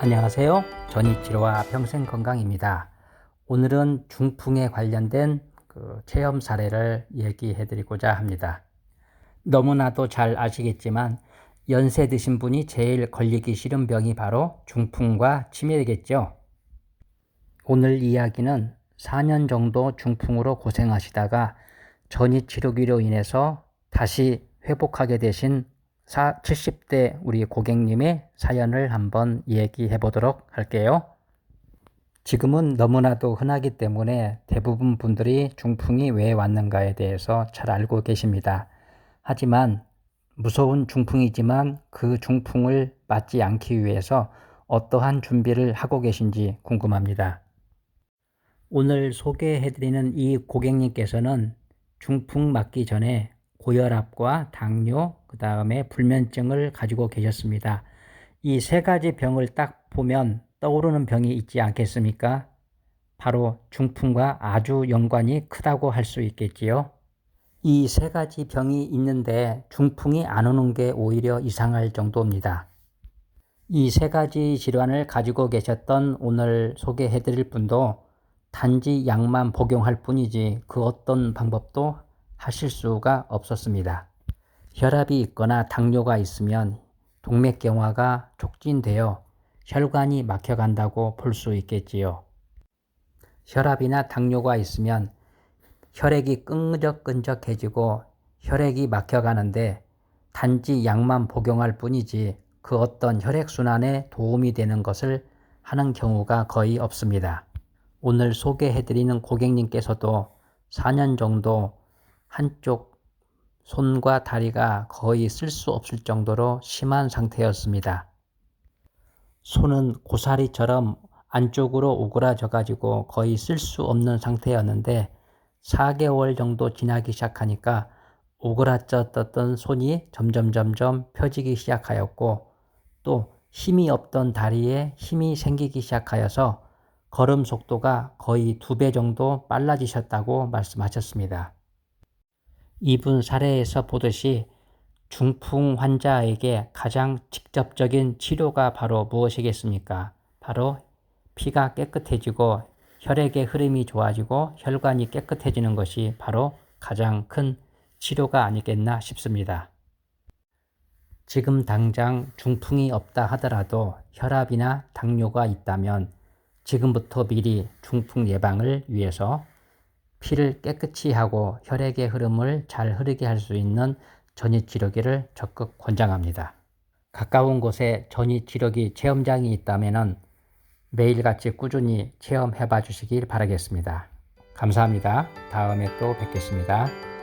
안녕하세요. 전이치료와 평생건강입니다. 오늘은 중풍에 관련된 그 체험 사례를 얘기해 드리고자 합니다. 너무나도 잘 아시겠지만 연세 드신 분이 제일 걸리기 싫은 병이 바로 중풍과 치매겠죠. 오늘 이야기는 4년 정도 중풍으로 고생하시다가 전이치료기로 인해서 다시 회복하게 되신 70대 우리 고객님의 사연을 한번 얘기해 보도록 할게요. 지금은 너무나도 흔하기 때문에 대부분 분들이 중풍이 왜 왔는가에 대해서 잘 알고 계십니다. 하지만 무서운 중풍이지만 그 중풍을 맞지 않기 위해서 어떠한 준비를 하고 계신지 궁금합니다. 오늘 소개해드리는 이 고객님께서는 중풍 맞기 전에 고혈압과 당뇨, 그 다음에 불면증을 가지고 계셨습니다. 이 세 가지 병을 딱 보면 떠오르는 병이 있지 않겠습니까? 바로 중풍과 아주 연관이 크다고 할 수 있겠지요. 이 세 가지 병이 있는데 중풍이 안 오는 게 오히려 이상할 정도입니다. 이 세 가지 질환을 가지고 계셨던 오늘 소개해 드릴 분도 단지 약만 복용할 뿐이지 그 어떤 방법도 하실 수가 없었습니다. 혈압이 있거나 당뇨가 있으면 동맥경화가 촉진되어 혈관이 막혀간다고 볼 수 있겠지요. 혈압이나 당뇨가 있으면 혈액이 끈적끈적해지고 혈액이 막혀가는데 단지 약만 복용할 뿐이지 그 어떤 혈액순환에 도움이 되는 것을 하는 경우가 거의 없습니다. 오늘 소개해드리는 고객님께서도 4년 정도 한쪽 손과 다리가 거의 쓸 수 없을 정도로 심한 상태였습니다. 손은 고사리처럼 안쪽으로 오그라져 가지고 거의 쓸 수 없는 상태였는데 4개월 정도 지나기 시작하니까 오그라졌던 손이 점점 점점 펴지기 시작하였고 또 힘이 없던 다리에 힘이 생기기 시작하여서 걸음 속도가 거의 두 배 정도 빨라지셨다고 말씀하셨습니다. 이분 사례에서 보듯이 중풍 환자에게 가장 직접적인 치료가 바로 무엇이겠습니까? 바로 피가 깨끗해지고 혈액의 흐름이 좋아지고 혈관이 깨끗해지는 것이 바로 가장 큰 치료가 아니겠나 싶습니다. 지금 당장 중풍이 없다 하더라도 혈압이나 당뇨가 있다면 지금부터 미리 중풍 예방을 위해서 피를 깨끗이 하고 혈액의 흐름을 잘 흐르게 할 수 있는 전이 치료기를 적극 권장합니다. 가까운 곳에 전이 치료기 체험장이 있다면 매일같이 꾸준히 체험해 봐 주시길 바라겠습니다. 감사합니다. 다음에 또 뵙겠습니다.